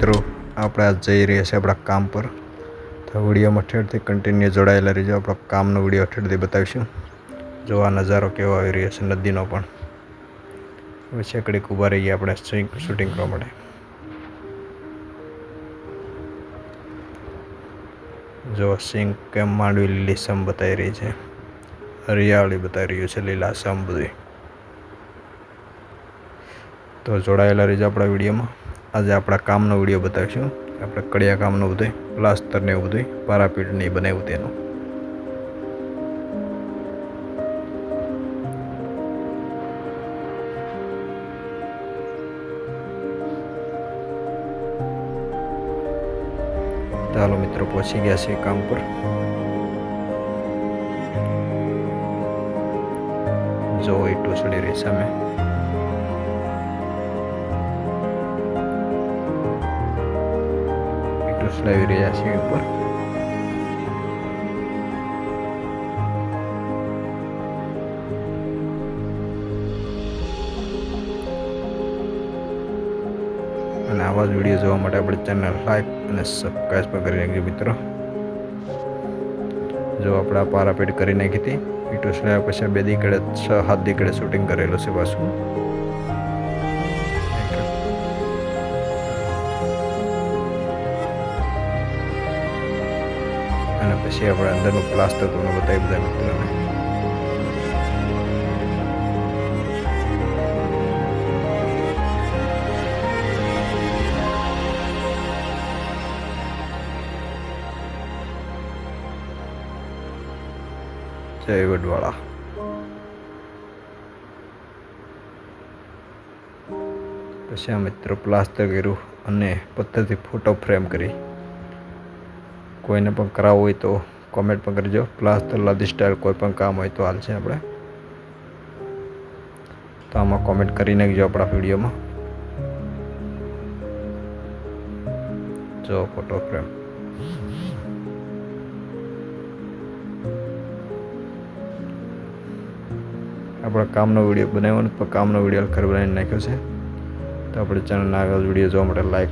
આપણે આજ જઈ રહ્યા છીએ આપણા કામ પર. તો વિડીયોમાં ઠેરથી કન્ટિન્યુ જોડાયેલા રહીજો. આપણા કામનો વીડિયો ઠેરથી બતાવીશું. જો આ નજારો કેવો આવી રહ્યો છે નદીનો પણ. હવે છેકડીક ઊભા રહીએ આપણે શૂટિંગ કરવા માટે. જો સિંગ કેમ માંડવી લીલીસમ બતાવી રહી છે? હરિયાળી બતાવી રહ્યું છે લીલાસમ બધી તો જોડાયેલા રહીજો આપણા વિડીયોમાં. આજે આપણા કામનો વીડિયો બતાવીશું. આપણે કડિયા કામનું બધું પ્લાસ્ટર ને એવું બધું પારાપીટ ને બનાવ્યું તેનું. ચાલો મિત્રો, પહોંચી ગયા છે કામ પર. જો એ ટોસડી રહી સામે. ચડાવી રહ્યા છે ઉપર અને આવા જ વીડિયો જોવા માટે આપણે ચેનલ લાઈક અને સબસ્ક્રાઈબ પણ કરી નાખજો મિત્રો જો આપણે પારાપેટ કરી નાખી હતી પીટો ચડાવ્યા પછી બે દીકડે છ સાત દીકડે શૂટિંગ કરેલું છે પાછું અને પછી આપણે અંદરનું પ્લાસ્ટર તમને બતાવી બધા મિત્રોને. પછી આ મિત્રો પ્લાસ્ટર કર્યું અને પથ્થરથી ફોટો ફ્રેમ કરી. કોઈને પણ કરાવવું હોય તો કોમેન્ટ પણ કરજો. પ્લાસ્ટર લાદી સ્ટાઇલ કોઈ પણ કામ હોય તો હાલ આપણે. તો આમાં કોમેન્ટ કરી નાખજો આપણા વિડીયોમાં. જો ફોટો ફ્રેમ આપણા કામનો વીડિયો બનાવ્યો પણ કામનો વીડિયો ખર બનાવીને નાખ્યો છે. તો આપણે ચેનલના આગળ વીડિયો જોવા માટે લાઈક